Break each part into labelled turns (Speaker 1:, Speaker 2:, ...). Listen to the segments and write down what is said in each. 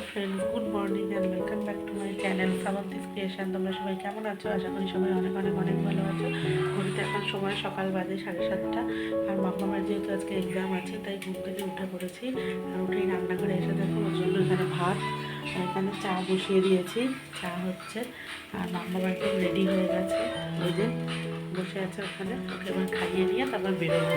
Speaker 1: Friends good morning and welcome back to my channel Samanti's creation তোমরা সবাই কেমন আছো? আশা করি সবাই অনেক অনেক অনেক ভালো আছো। ঘড়িতে এখন সময় সকাল বাজে সাড়ে সাতটা। আর মামার যেহেতু আজকে এক্সাম আছে, তাই ঘুম থেকে উঠে পড়েছি। আর উঠেই রান্নাঘরে এসে দেখো, ওর জন্য এখানে ভাত। আর এখানে চা বসিয়ে দিয়েছি। চা হচ্ছে। আর মাম্মা একদম রেডি হয়ে গেছে। ওই যে, বসে আছে ওখানে। ওকে এবার খাইয়ে নিয়ে তারপর বেরোবো।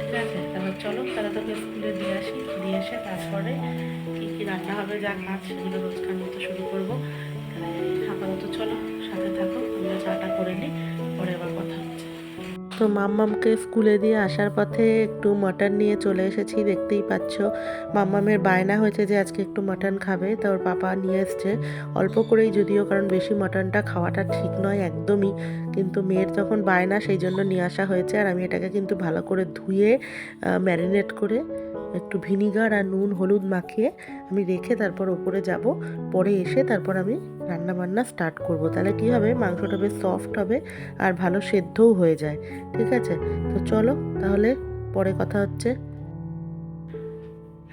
Speaker 1: ঠিক আছে? তারপর চলো, তাহলে তোকে স্কুলে দিয়ে আসি, দিয়ে এসে তারপরে কী রান্না হবে, যা কাজ সেগুলো রোজকার মতো শুরু করব। আপাতত চলো, সাথে থাকো, আমরা চাটা করে নিই, পরে আবার কথা তো মাম্মামকে স্কুলে দিয়ে আসার পথে একটু মটন নিয়ে চলে এসেছি, দেখতেই পাচ্ছ। মাম্মামের বায়না হয়েছে যে আজকে একটু মটন খাবে, তো ওর পাপা নিয়ে এসছে। অল্প করেই যদিও, কারণ বেশি মটনটা খাওয়াটা ঠিক নয় একদমই, কিন্তু মেয়ের যখন বায়না, সেই জন্য নিয়ে আসা হয়েছে। আর আমি এটাকে কিন্তু ভালো করে ধুয়ে ম্যারিনেট করে একটু ভিনিগার আর নুন হলুদ মাখিয়ে আমি রেখে তারপর ওপরে যাব। পরে এসে তারপর আমি রান্না বান্না স্টার্ট করব। তাহলে কী হবে? মাংসটা বেশ সফট হবে আর ভালো সেদ্ধও হয়ে যায়। ঠিক আছে? তো চলো তাহলে পরে কথা হচ্ছে।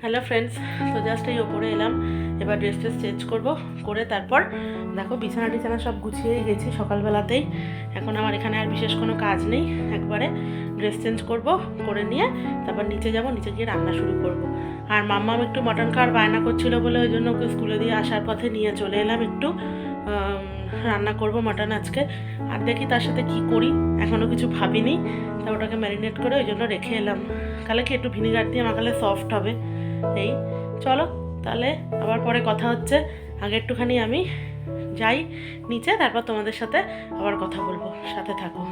Speaker 1: হ্যালো ফ্রেন্ডস তো জাস্ট এই ওপরে এলাম। এবার ড্রেস ট্রেস চেঞ্জ করব, করে তারপর দেখো বিছানা টিছানা সব গুছিয়েই গেছি সকালবেলাতেই। এখন আমার এখানে আর বিশেষ কোনো কাজ নেই। একবারে ড্রেস চেঞ্জ করব, করে নিয়ে তারপর নিচে যাব, নিচে গিয়ে রান্না শুরু করব। আর মাম্মাম একটু মটন খাওয়ার বায়না করছিল বলে ওই জন্য ওকে স্কুলে দিয়ে আসার পথে নিয়ে চলে এলাম একটু। রান্না করব মটন আজকে। আর দেখি তার সাথে কি করি। এখনও কিছু ভাবিনি। তা ওটাকে ম্যারিনেট করে ওই জন্য রেখে এলাম। কালে কি একটু ভিনিগার দিয়ে মাখালে সফট হবে। এই, চলো, তাহলে আবার পরে কথা হচ্ছে। আগে একটুখানি আমি যাই নিচে, তারপর তোমাদের সাথে আবার কথা বলব। সাথে থাকো।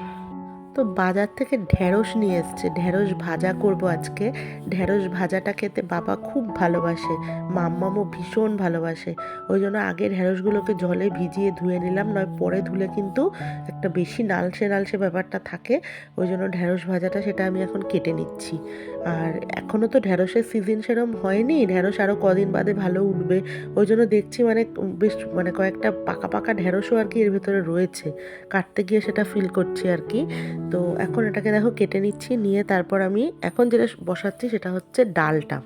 Speaker 1: তো বাজার থেকে ঢ্যাঁড়স নিয়ে এসছে। ঢ্যাঁড়স ভাজা করব আজকে। ঢ্যাঁড়স ভাজাটা খেতে বাবা খুব ভালোবাসে। মাম্মামও ভীষণ ভালোবাসে। ওই জন্য আগে ঢ্যাঁড়সগুলোকে জলে ভিজিয়ে ধুয়ে নিলাম, নয় পরে ধুলে কিন্তু একটা বেশি নালসে নালসে ব্যাপারটা থাকে। ওই জন্য ঢ্যাঁড়স ভাজাটা সেটা আমি এখন কেটে নিচ্ছি। আর এখনও তো ঢ্যাঁড়সের সিজন সেরম হয়নি। ঢ্যাঁড়স আরও কদিন বাদে ভালো উঠবে। ওই জন্য দেখছি মানে বেশ মানে কয়েকটা পাকা পাকা ঢ্যাঁড়সও আর কি এর ভেতরে রয়েছে। কাটতে গিয়ে সেটা ফিল করছি আর কি। তো এখন এটাকে দেখো কেটে নিচ্ছি। নিয়ে তারপর আমি এখন যেটা বসাচ্ছি সেটা হচ্ছে ডালটা।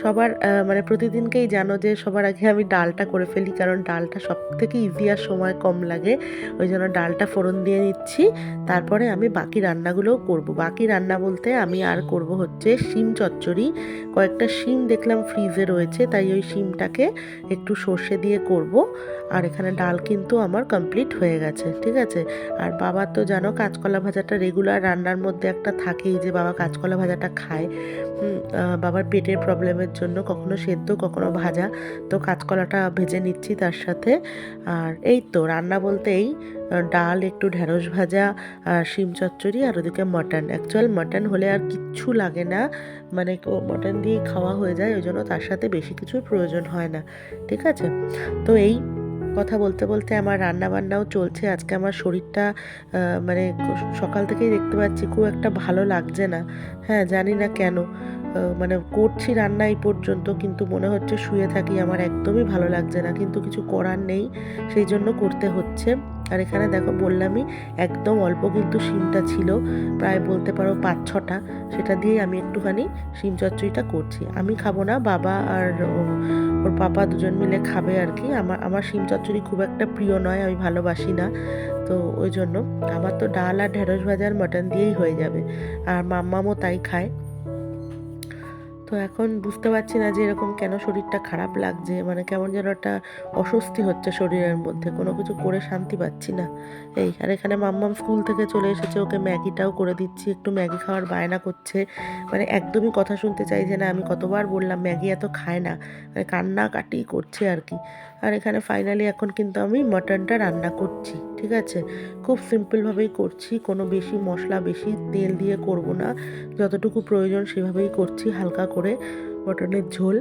Speaker 1: সবার মানে প্রতিদিনকেই জানো যে সবার আগে আমি ডালটা করে ফেলি, কারণ ডালটা সব থেকে ইজি আর সময় কম লাগে। ওই জন্য ডালটা ফোড়ন দিয়ে নিচ্ছি। তারপরে আমি বাকি রান্নাগুলোও করব। বাকি রান্না বলতে আমি আর করব হচ্ছে শিম চচ্চড়ি। কয়েকটা শিম দেখলাম ফ্রিজে রয়েছে, তাই ওই শিমটাকে একটু সর্ষে দিয়ে করব। আর এখানে ডাল কিন্তু আমার কমপ্লিট হয়ে গেছে, ঠিক আছে? আর বাবা তো জানো কাঁচকলা ভাজাটা রেগুলার রান্নার মধ্যে একটা থাকেই যে বাবা কাঁচকলা ভাজাটা খায়। বাবার পেটের প্রবলেমের জন্য কখনো সেদ্ধ, কখনো ভাজা। তো কাঁচকলাটা ভেজে নিচ্ছি তার সাথে। আর এই তো রান্না বলতে এই ডাল, একটু ঢেঁড়স ভাজা শিম চচ্চড়ি, আর ওদিকে মটন। অ্যাকচুয়াল মটন হলে আর কিচ্ছু লাগে না। মানে মটন দিয়ে খাওয়া হয়ে যায়, ওই জন্য তার সাথে বেশি কিছুর প্রয়োজন হয় না। ঠিক আছে? তো এই কথা বলতে বলতে আমার রান্না বান্নাও চলছে। আজকে আমার শরীরটা মানে সকাল থেকেই দেখতে পাচ্ছি খুব একটা ভালো লাগছে না। হ্যাঁ জানি না কেন। মানে করছি রান্না এই পর্যন্ত, কিন্তু মনে হচ্ছে শুয়ে থাকি, আমার একদমই ভালো লাগছে না। কিন্তু কিছু করার নেই, সেই জন্য করতে হচ্ছে। আর এখানে দেখো বললামই, একদম অল্প কিন্তু শিমটা ছিল, প্রায় বলতে পারো পাঁচ ছটা। সেটা দিয়েই আমি একটুখানি শিম চচ্চড়িটা করছি। আমি খাব না, বাবা আর ওর পাপা দুজন মিলে খাবে আর কি। আমার আমার শিম চচ্চড়ি খুব একটা প্রিয় নয়, আমি ভালোবাসি না। তো ওই জন্য, আমার তো ডাল আর ঢেঁড়স ভাজার মটন দিয়েই হয়ে যাবে। আর মাম্মামও তাই খায়। তো এখন বুঝতে পারছি না যে এরকম কেন শরীরটা খারাপ লাগছে। মানে কেমন যেন একটা অস্বস্তি হচ্ছে শরীরের মধ্যে। কোনো কিছু করে শান্তি পাচ্ছি না। এই, আর এখানে মাম্মাম স্কুল থেকে চলে এসেছে। ওকে ম্যাগিটাও করে দিচ্ছি। একটু ম্যাগি খাওয়ার বায়না করছে। মানে একদমই কথা শুনতে চাইছে না, আমি কতবার বললাম ম্যাগি এত খায় না। মানে কান্নাকাটি করছে আর কি। আর এখানে ফাইনালি এখন কিন্তু আমি মটনটা রান্না করছি। ঠিক আছে? খুব সিম্পলভাবেই করছি। কোনো বেশি মশলা, বেশি তেল দিয়ে করব না। যতটুকু প্রয়োজন সেভাবেই করছি। হালকা করে মটনের ঝোল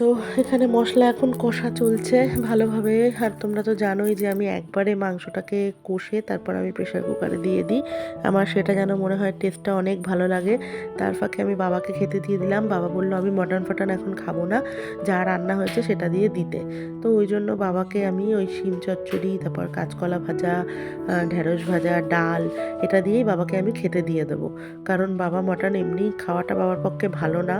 Speaker 1: তো এখানে মশলা এখন কষা চলছে ভালোভাবে। আর তোমরা তো জানোই যে আমি একবারে মাংসটাকে কষে তারপর আমি প্রেশার কুকারে দিয়ে দিই। আমার সেটা যেন মনে হয় টেস্টটা অনেক ভালো লাগে। তার ফাঁকে আমি বাবাকে খেতে দিয়ে দিলাম। বাবা বলল, আমি মটন ফটন এখন খাব না। যা রান্না হয়েছে সেটা দিয়ে দিতে। তো ওই জন্য বাবাকে আমি ওই শিম চচ্চড়ি, তারপর কাঁচকলা ভাজা ঢেঁড়স ভাজা, ডাল, এটা দিয়েই বাবাকে আমি খেতে দিয়ে দেবো। কারণ বাবা মটন এমনি খাওয়াটা বাবার পক্ষে ভালো না।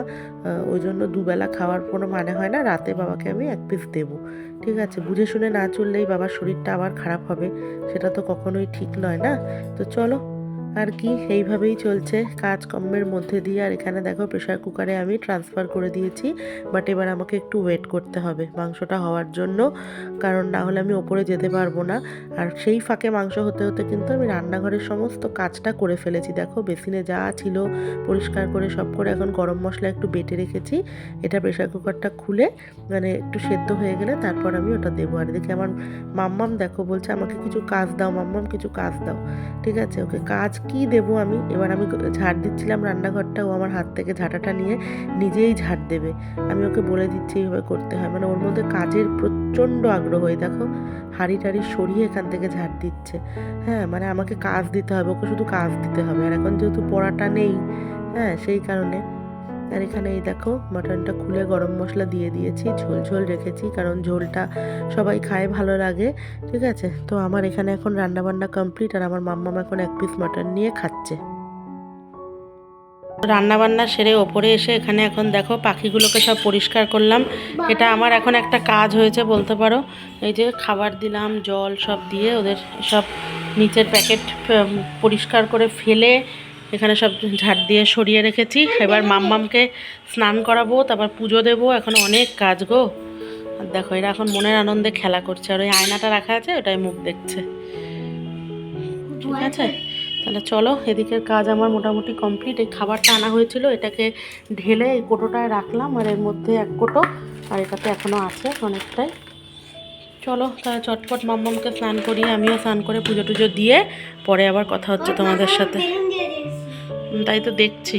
Speaker 1: ওই জন্য দুবেলা খাওয়ার কোনো মানে মানে হয় না রাতে বাবাকে আমি এক পিস দেবো। ঠিক আছে, বুঝে শুনে না চললেই বাবার শরীরটা আবার খারাপ হবে, সেটা তো কখনোই ঠিক নয় না? তো চলো। আর কি এইভাবেই চলছে কাজকর্মের মধ্যে দিয়ে। আর এখানে দেখো প্রেশার কুকারে আমি ট্রান্সফার করে দিয়েছি বাট এবার আমাকে একটু ওয়েট করতে হবে মাংসটা হওয়ার জন্য, কারণ না হলে আমি ওপরে যেতে পারব না। আর সেই ফাঁকে মাংস হতে হতে কিন্তু আমি রান্নাঘরের সমস্ত কাজটা করে ফেলেছি। দেখো বেসিনে যা ছিল পরিষ্কার করে সব করে এখন গরম মশলা একটু বেটে রেখেছি। এটা প্রেশার কুকারটা খুলে মানে একটু সেদ্ধ হয়ে গেলে তারপর আমি ওটা দেবো। আর দেখি আমার মাম্মাম দেখো বলছে, আমাকে কিছু কাজ দাও, মাম্মাম কিছু কাজ দাও। ঠিক আছে, ওকে কাজ কি দেব আমি? এবার আমি ঝাড় দিচ্ছিলাম রান্নাঘরটা, ও আমার হাত থেকে ঝাঁটাটা নিয়ে নিজেই ঝাড় দেবে। আমি ওকে বলে দিচ্ছি এইভাবে করতে হয়। মানে ওর মধ্যে কাজের প্রচণ্ড আগ্রহ হয়ে দেখো, হাড়ি টাড়ি সরিয়ে এখান থেকে ঝাড় দিচ্ছে। হ্যাঁ মানে আমাকে কাজ দিতে হবে, ওকে শুধু কাজ দিতে হবে। আর এখন যেহেতু পড়াটা নেই হ্যাঁ সেই কারণে আর এখানে এই দেখো, মাটনটা খুলে গরম মশলা দিয়ে দিয়েছি, ঝোল ঝোল রেখেছি, কারণ ঝোলটা সবাই খায়, ভালো লাগে, ঠিক আছে? তো আমার এখানে এখন রান্না বান্না কমপ্লিট আর আমার মাম্মাম এখন এক পিস মাটন নিয়ে খাচ্ছে। রান্না বান্না সেরে ওপরে এসে এখানে এখন দেখো, পাখিগুলোকে সব পরিষ্কার করলাম। এটা আমার এখন একটা কাজ হয়েছে, বলতে পারো। এই যে খাবার দিলাম, জল সব দিয়ে ওদের সব নিচের প্যাকেট পরিষ্কার করে ফেলে এখানে সব ঝাড় দিয়ে সরিয়ে রেখেছি। এবার মাম্মামকে স্নান করাবো তারপর পুজো দেবো। এখন অনেক কাজ গো। আর দেখো এরা এখন মনের আনন্দে খেলা করছে। আর ওই আয়নাটা রাখা আছে ওটাই মুখ দেখছে। ঠিক আছে? তাহলে চলো এদিকের কাজ আমার মোটামুটি কমপ্লিট। এই খাবারটা আনা হয়েছিল এটাকে ঢেলে এই কোটোটায় রাখলাম। আর এর মধ্যে এক কোটো আর এটাতে এখনও আছে অনেকটাই। চলো তাহলে চটপট মাম্মামকে স্নান করিয়ে আমিও স্নান করে পুজো টুজো দিয়ে পরে আবার কথা হচ্ছে তোমাদের সাথে। তাই তো দেখছি।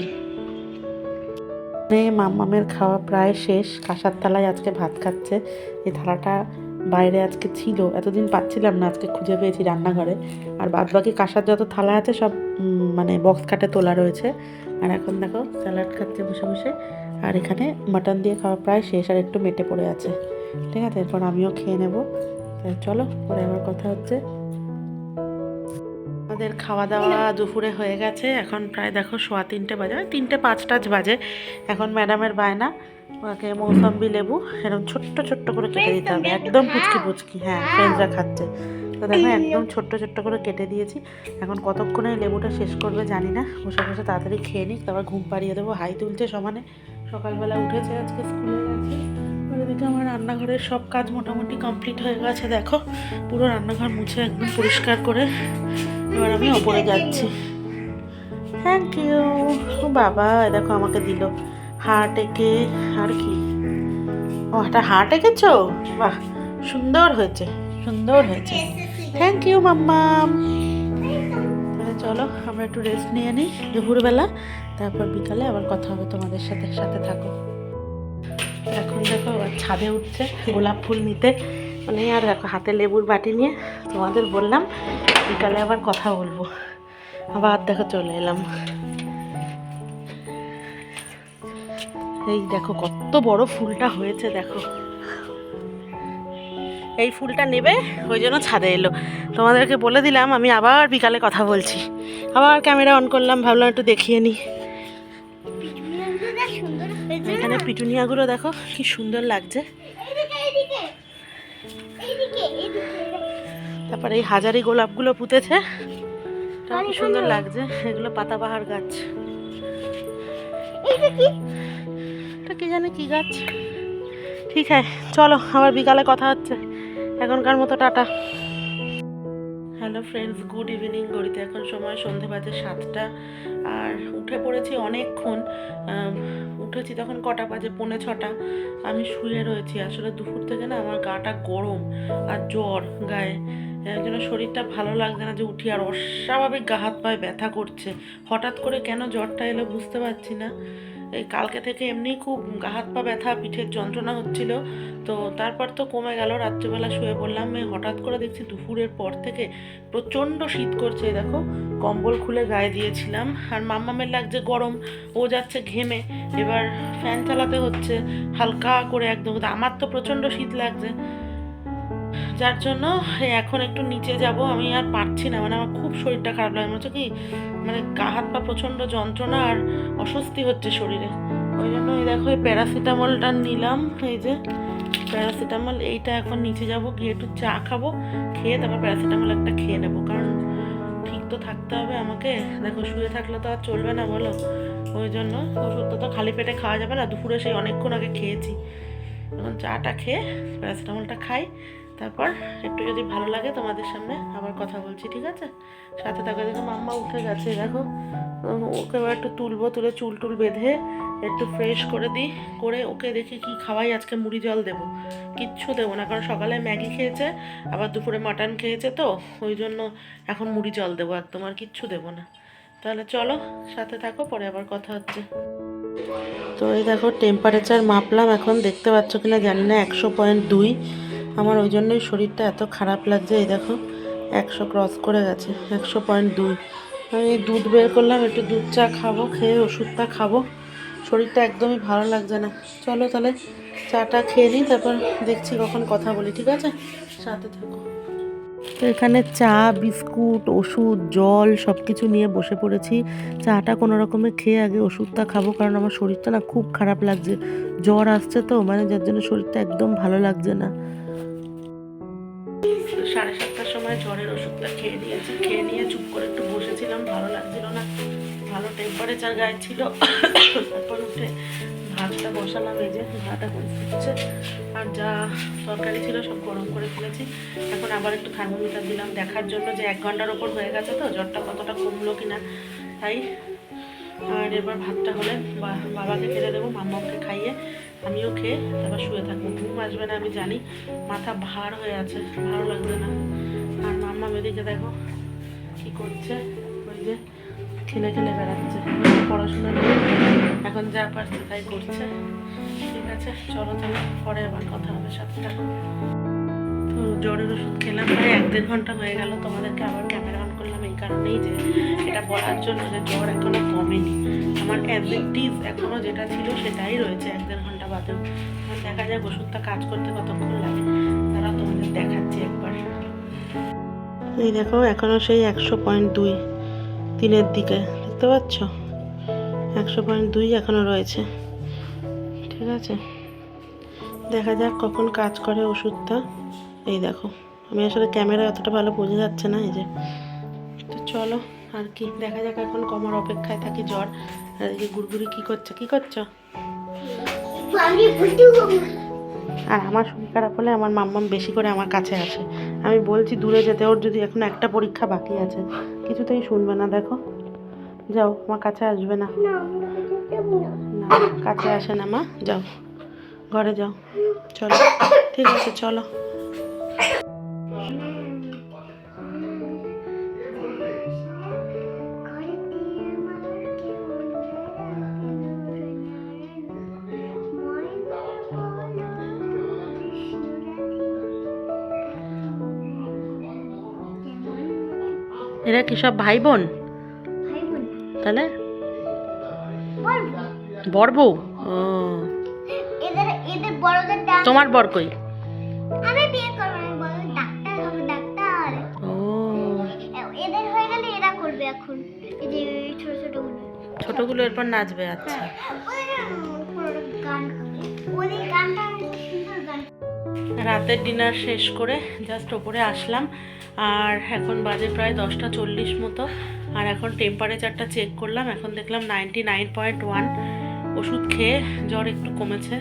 Speaker 1: মাম্মামের খাওয়া প্রায় শেষ। কাঁসার থালায় আজকে ভাত খাচ্ছে। এই থালাটা বাইরে আজকে ছিল। এতদিন পাচ্ছিলাম না, আজকে খুঁজে পেয়েছি রান্নাঘরে। আর বাদ বাকি কাঁসার যত থালা আছে সব মানে বক্স কাটে তোলা রয়েছে। আর এখন দেখো, স্যালাড খাচ্ছে বসে বসে। আর এখানে মাটন দিয়ে খাওয়া প্রায় শেষ আর একটু মেটে পড়ে আছে। ঠিক আছে? এরপর আমিও খেয়ে নেব। চলো, পরে আবার কথা হচ্ছে। আমাদের খাওয়া দাওয়া দুপুরে হয়ে গেছে। এখন প্রায় দেখো সোয়া তিনটে বাজে ওই তিনটে পাঁচ টাচ বাজে। এখন ম্যাডামের বায়না ওকে মৌসম্বি লেবু এরকম ছোট্ট ছোট্ট করে কেটে দিতে হবে। একদম পুচকি পুচকি হ্যাঁ ফ্রেন্ডরা খাচ্ছে। তো দেখো একদম ছোট্ট ছোট্ট করে কেটে দিয়েছি। এখন কতক্ষণে এই লেবুটা শেষ করবে জানি না। বসে বসে তাড়াতাড়ি খেয়ে নিই তারপর ঘুম পাড়িয়ে দেবো। হাই তুলছে সমানে। সকালবেলা উঠেছে আজকে স্কুলে গেছে। এদিকে আমার রান্নাঘরের সব কাজ মোটামুটি কমপ্লিট হয়ে গেছে, দেখো। পুরো রান্নাঘর মুছে একদম পরিষ্কার করে এবার আমি ওপরে যাচ্ছি। থ্যাংক ইউ ও বাবা দেখো আমাকে দিল। হার্ট এঁকে, আর কি? ও, একটা হার্ট এঁকেছো? বাহ, সুন্দর হয়েছে সুন্দর হয়েছে। থ্যাংক ইউ মাম্মা। চলো, আমরা একটু রেস্ট নিয়ে নিই দুপুরবেলা, তারপর বিকালে আবার কথা হবে তোমাদের সাথে সাথে থাকো। এখন দেখো ছাদে উঠছে, গোলাপ ফুল নিতে। মানে আর দেখো, হাতে লেবুর বাটি নিয়ে তোমাদের বললাম, বিকালে আবার কথা বলব। আবার দেখো চলে এলাম। এই দেখো, কত বড় ফুলটা হয়েছে, দেখো। এই ফুলটা নেবে, ওই জন্য ছাদে এলো। তোমাদেরকে বলে দিলাম, আমি আবার বিকালে কথা বলছি। আবার ক্যামেরা অন করলাম, ভাবলাম একটু দেখিয়ে নিই। পিটুনিয়াগুলো দেখো, কি সুন্দর লাগছে। তারপরে এই হাজারি গোলাপগুলো পুঁতেছে। কি সুন্দর লাগছে, এগুলো পাতাবাহার গাছ। কি জানে কি গাছ? ঠিক আছে, চলো, আবার বিকালে কথা হচ্ছে। এখনকার মতো tata. Hello friends good evening গড়িতে এখন সময় সন্ধে বাজে সাতটা। আর উঠে পড়েছি অনেকক্ষণ। উঠেছি তখন কটা বাজে? পৌনে ছটা। আমি শুয়ে রয়েছি। আসলে দুপুর থেকে না আমার গাটা গরম আর জ্বর গায়ে। এর জন্য শরীরটা ভালো লাগছে না যে উঠি আর অস্বাভাবিক গা হাত পায়ে ব্যথা করছে। হঠাৎ করে কেন জ্বরটা এলো বুঝতে পারছি না। এই কালকে থেকে এমনিই খুব গা হাত পা ব্যথা, পিঠের যন্ত্রণা হচ্ছিল। তো তারপর তো কমে গেল। রাত্রিবেলা শুয়ে পড়লাম। হঠাৎ করে দেখছি দুপুরের পর থেকে প্রচণ্ড শীত করছে। দেখো কম্বল খুলে গায়ে দিয়েছিলাম। আর মাম্মামের লাগছে গরম, ও যাচ্ছে ঘেমে। এবার ফ্যান চালাতে হচ্ছে, হালকা করে একদম। আমার তো প্রচণ্ড শীত লাগছে। যার জন্য এখন একটু নিচে যাব। আমি আর পারছি না মানে আমার খুব শরীরটা খারাপ লাগে। মনে হচ্ছে কি মানে গা হাত পা প্রচণ্ড যন্ত্রণা আর অস্বস্তি হচ্ছে শরীরে। ওই জন্য এই দেখো, এই প্যারাসিটামলটা নিলাম। এই যে প্যারাসিটামল, এইটা এখন নিচে যাব, গিয়ে একটু চা খাব, খেয়ে তারপর প্যারাসিটামল একটা খেয়ে নেব। কারণ তো থাকতে হবে আমাকে। দেখো, শুয়ে থাকলে তো আর চলবে না, বলো। ওই জন্য ওষুধটা তো খালি পেটে খাওয়া যাবে না। দুপুরে সেই অনেকক্ষণ আগে খেয়েছি। এখন চাটা খেয়ে প্যারাসিটামলটা খাই। তারপর একটু যদি ভালো লাগে তোমাদের সামনে আবার কথা বলছি, ঠিক আছে? সাথে থাকো, দেখো, মাম্মা উঠে গেছে, দেখো। ওকে এবার একটু তুলবো, তুলে চুল টুল বেঁধে একটু ফ্রেশ করে দিই। করে ওকে দেখি কি খাওয়াই, আজকে মুড়ি জল দেবো। কিচ্ছু দেবো না, কারণ সকালে ম্যাগি খেয়েছে, আবার দুপুরে মাটন খেয়েছে তো, ওই জন্য এখন মুড়ি জল দেবো একদম, আর কিচ্ছু দেবো না। তাহলে চলো, সাথে থাকো, পরে আবার কথা হচ্ছে। তো এই দেখো টেম্পারেচার মাপলাম, এখন দেখতে পাচ্ছ কিনা জানি না, একশো পয়েন্ট দুই। আমার ওই জন্যই শরীরটা এত খারাপ লাগছে, এই দেখো, একশো ক্রস করে গেছে, একশো পয়েন্ট দুই। আমি দুধ বের করলাম, একটু দুধ চা খাব, খেয়ে ওষুধটা খাব। শরীরটা একদমই ভালো লাগছে না। চলো তাহলে চাটা খেয়ে নিই, তারপর দেখছি কখন কথা বলি, ঠিক আছে? সাথে থাকো। তো এখানে চা, বিস্কুট, ওষুধ, জল সব কিছু নিয়ে বসে পড়েছি। চাটা কোনো রকমে খেয়ে আগে ওষুধটা খাব, কারণ আমার শরীরটা না খুব খারাপ লাগছে। জ্বর আসছে তো মানে যার জন্য শরীরটা একদম ভালো লাগছে না। সাড়ে সাতটার সময় জ্বরের ওষুধটা খেয়ে নিয়েছি, খেয়ে নিয়ে বসেছিলাম ভালো লাগছিল না। ভালো টেম্পারেচার গায়ে ছিল। তারপর উঠে ভাতটা বসালাম, এই যে ভাত এখন ফুটছে আর যা তরকারি ছিল সব গরম করে ফেলেছি। এখন আবার একটু থার্মোমিটার দিলাম দেখার জন্য যে এক ঘণ্টার ওপর হয়ে গেছে তো, জ্বরটা কতটা কমলো কিনা তাই। আর এবার ভাতটা হলে বাবাকে খেতে দেবো, মাম্মাকে খাইয়ে আমিও খেয়ে তারপর শুয়ে থাকব। ঘুম আসবে না আমি জানি, মাথা ভার হয়ে আছে, ভালো লাগবে না। আর মাম্মা মেদিকে দেখো কি করছে। যে খেলে খেলে বেড়াচ্ছে। পড়াশোনা নেই এখন যা পারছে তাই করছে। ঠিক আছে, চলো তাহলে পরে আবার কথা হবে থাকো তো জ্বরের ওষুধ খেলাম, প্রায় এক দেড় ঘণ্টা হয়ে গেল, তোমাদেরকে আবার ক্যামেরা অন করলাম এই কারণেই যে এটা বলার জন্য যে জ্বর এখনও কমেনি। আমার অ্যাডভেন্টিস এখনও যেটা ছিল সেটাই রয়েছে এক দেড় ঘণ্টা বাদেও। দেখা যায় ওষুধটা কাজ করতে কতক্ষণ লাগে। তারা তোমাদের দেখাচ্ছি একবার। এই দেখো, এখনও সেই একশো পয়েন্ট দুই। তিনের দিকে, দেখতে পাচ্ছ? একশো পয়েন্ট দুই এখনও রয়েছে। ঠিক আছে? দেখা যাক কখন কাজ করে ওষুধটা। এই দেখো, আমি আসলে ক্যামেরা অতটা ভালো বোঝা যাচ্ছে না এই যে। তো চলো, আর কি, দেখা যাক এখন কমার অপেক্ষায় থাকি জ্বর। আর এদিকে গুড়গুড়ি কী করছে? কী করছ? আর আমার শরীর খারাপ হলে আমার মাম্মাম বেশি করে আমার কাছে আসে। আমি বলছি দূরে যেতে ওর যদি এখন একটা পরীক্ষা বাকি আছে কিছুতেই শুনবে না দেখো। যাও আমার কাছে আসবে না।
Speaker 2: না
Speaker 1: কাছে আসে না মা। যাও ঘরে যাও। চলো ঠিক আছে চলো। এরা কি সব ভাই বোন তাহলে? বর বউ। ও। তোমার বর কই?
Speaker 2: আমি বিয়ে করব না ডাক্তার হবে ডাক্তার।
Speaker 1: ও।
Speaker 2: এদের হয়ে গেলে এরা করবে এখন। এই যে ছোট ছোটগুলো।
Speaker 1: ছোটগুলো এরপর নাচবে আচ্ছা।
Speaker 2: গান।
Speaker 1: রাতের ডিনার শেষ করে জাস্ট ওপরে আসলাম। আর এখন বাজে প্রায় দশটা চল্লিশ মতো। আর এখন টেম্পারেচারটা চেক করলাম, এখন দেখলাম নাইনটি নাইন পয়েন্ট ওয়ান ওষুধ খেয়ে জ্বর একটু কমেছে।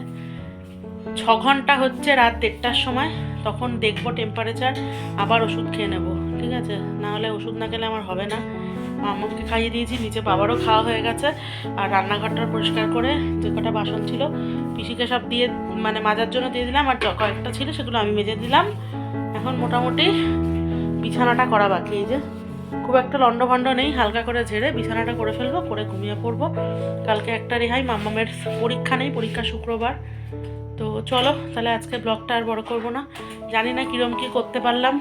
Speaker 1: ছ ঘণ্টা হচ্ছে রাত দেড়টার সময়, তখন দেখব টেম্পারেচার আবার ওষুধ খেয়ে নেব। ঠিক আছে? না হলে ওষুধ না খেলে আমার হবে না। মামাকে খাইয়ে দিয়েছি, নিচে বাবারও খাওয়া হয়ে গেছে। আর রান্নাঘরটা পরিষ্কার করে যে কটা বাসন ছিল। পিসিকে সব দিয়ে মানে মাজার জন্য দিয়ে দিলাম, আর কয়েকটা ছিল, সেগুলো আমি মেজে দিলাম। এখন মোটামুটি বিছানাটা করা বাকি, এই যে খুব একটা লন্ডভন্ড নেই, হালকা করে ঝেড়ে বিছানাটা করে ফেলব করে ঘুমিয়ে পড়ব। কালকে একটা রেহাই, মাম্মামের পরীক্ষা নেই, পরীক্ষা শুক্রবার। তো চলো, তাহলে আজকে ব্লগটা আর বড় করব না। জানি না কীরম কী করতে পারলাম।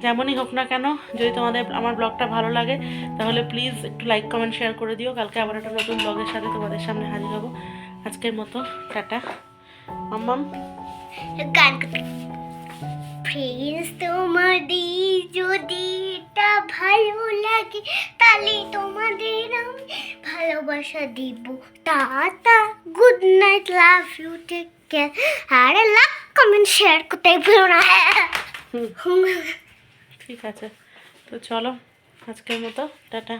Speaker 1: যেমনই হোক না কেন, যদি তোমাদের আমার ব্লগটা ভালো লাগে, তাহলে প্লিজ একটু লাইক কমেন্ট শেয়ার করে দিও। কালকে আবার একটা নতুন ব্লগের সাথে তোমাদের সামনে হাজির হব। আজকের মতো, টাটা। মাম্মাম।
Speaker 2: গান ফ্রেন্ডস তোমাদের যদি এটা ভালো লাগে, তাহলে তোমাদের আমি ভালোবাসা দিব। Tata good night love you take care আরে লাভ কমেন্ট শেয়ার করতে ভুলো না।
Speaker 1: ঠিক আছে। তো চলো, আজকের মতো, টাটা।